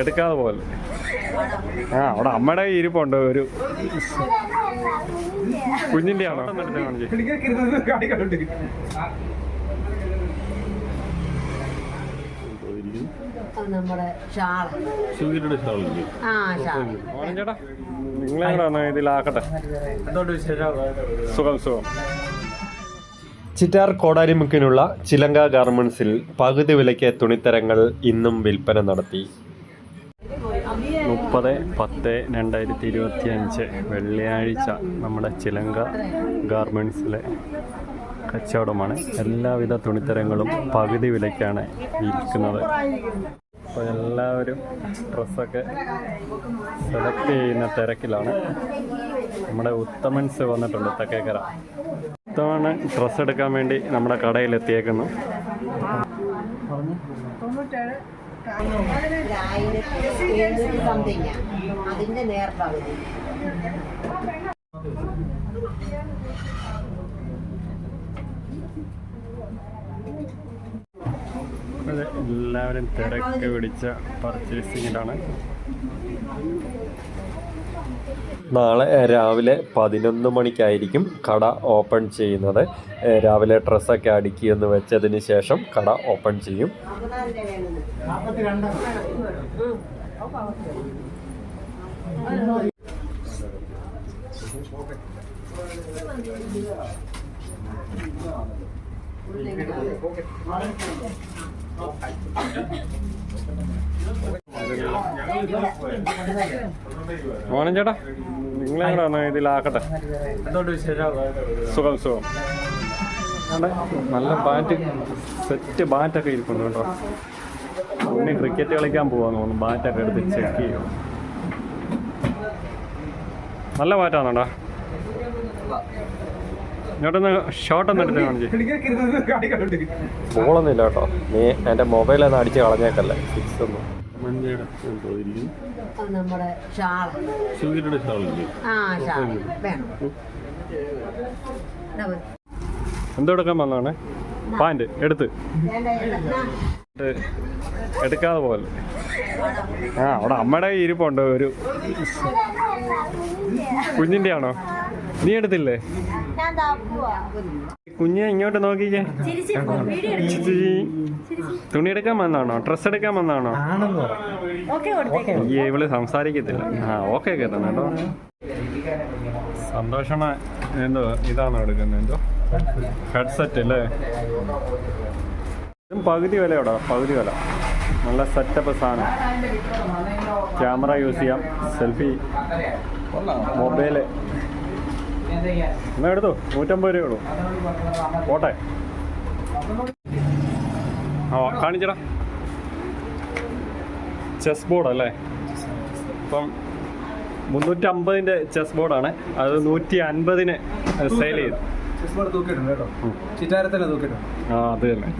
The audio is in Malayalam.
എടുക്കാതെ പോലെ ആ അവിടെ അമ്മയുടെ ഇരിപ്പുണ്ട് ഒരു കുഞ്ഞിന്റെ ആണോ നിങ്ങളെങ്ങനെയാണ് ഇതിലാക്കട്ടെ. സുഖം സുഖം. ചിറ്റാർ കോടാരിമുക്കിനുള്ള ചിലങ്ക ഗാർമെന്റ്സിൽ പകുതി വിലയ്ക്ക് തുണിത്തരങ്ങൾ ഇന്നും വിൽപ്പന നടത്തി. മുപ്പത് പത്ത് രണ്ടായിരത്തി ഇരുപത്തി അഞ്ച് വെള്ളിയാഴ്ച നമ്മുടെ ചിലങ്ക ഗാർമെന്റ്സിലെ കച്ചവടമാണ്. എല്ലാവിധ തുണിത്തരങ്ങളും പകുതി വിലയ്ക്കാണ് വിൽക്കുന്നത്. അപ്പോൾ എല്ലാവരും ഡ്രസ്സൊക്കെ സെലക്ട് ചെയ്യുന്ന തിരക്കിലാണ്. നമ്മുടെ ഉത്തമൻസ് വന്നിട്ടുണ്ട് തെക്കേക്കര. ഉത്തമണ് ഡ്രസ്സ് എടുക്കാൻ വേണ്ടി നമ്മുടെ കടയിൽ എത്തിയേക്കുന്നു അതിന്റെ എല്ലാവരും തിരക്ക് പിടിച്ച പർച്ചേസിങ്ങിലാണ് നാളെ രാവിലെ പതിനൊന്ന് മണിക്കായിരിക്കും കട ഓപ്പൺ ചെയ്യുന്നത്. രാവിലെ ഡ്രസ്സൊക്കെ അടുക്കിയെന്ന് വെച്ചതിന് ശേഷം കട ഓപ്പൺ ചെയ്യും. മോഹൻ ചേട്ടാ നിങ്ങളെങ്ങനെയാണ് ഇതിലാക്കട്ടെ. സുഖം സുഖം. നല്ല ബാറ്റ് സെറ്റ് ബാറ്റൊക്കെ ഇരിക്കുന്നു കേട്ടോ. പിന്നെ ക്രിക്കറ്റ് കളിക്കാൻ പോവാന്ന് തോന്നുന്നു. ബാറ്റൊക്കെ എടുത്ത് ചെക്ക് ചെയ്യും. നല്ല ബാറ്റാണോടാ ഇങ്ങോട്ടൊന്ന് ഷോട്ട് ഒന്ന് എടുത്ത് കാണിച്ചു ബോളൊന്നുമില്ല കേട്ടോ. നീ എന്റെ മൊബൈലൊന്ന് അടിച്ച് കളഞ്ഞേക്കല്ലേ. സിക്സ് ഒന്നും. മഞ്ഞയുടെ നമ്മുടെ ഷാൾ. ഷാളില്ലേ? ആ ഷാൾ. വേണം. എന്തെടുക്കാൻ വന്നാണ് പാന്റ് എടുത്ത്. എടുക്കാതെ പോലെ ആ അവിടെ അമ്മയുടെ ഇരിപ്പുണ്ട് ഒരു കുഞ്ഞിന്റെ ആണോ നീ എടുത്തില്ലേ? കുഞ്ഞെ ഇങ്ങോട്ട് നോക്കിക്കേ. ചിരി. തുണി എടുക്കാൻ വന്നാണോ? ഡ്രസ് എടുക്കാൻ വന്നാണോ? അയ്യേ ഇവൾ സംസാരിക്കത്തില്ല. ആ ഓക്കെ കേട്ടോ കേട്ടോ. സന്തോഷണ എന്തോ ഇതാണോ എടുക്കുന്നത്? എന്തോ? ഹെഡ്സെറ്റ് അല്ലേ? ഇതും പകുതി വിലയോടാ പകുതി വില. നല്ല സെറ്റപ്പ് സാധനം. ക്യാമറ യൂസ് ചെയ്യാം. സെൽഫി മൊബൈൽ എന്നാ എടുത്തു? നൂറ്റമ്പത് രൂപയുള്ളൂ പോട്ടെ. ആ കാണിച്ചടാ. ചെസ് ബോർഡ് അല്ലേ? ഇപ്പം മുന്നൂറ്റമ്പതിന്റെ ചെസ് ബോർഡാണ് അത് നൂറ്റി അൻപതിന് സെയിൽ ചെയ്ത്. ചെസ് ബോർഡ് തൂക്കിയിട്ടുണ്ട് കേട്ടോ. ചിറ്റാരത്തന്നെ തൂക്കിയിട്ടുണ്ട്. ആ അത് തന്നെ.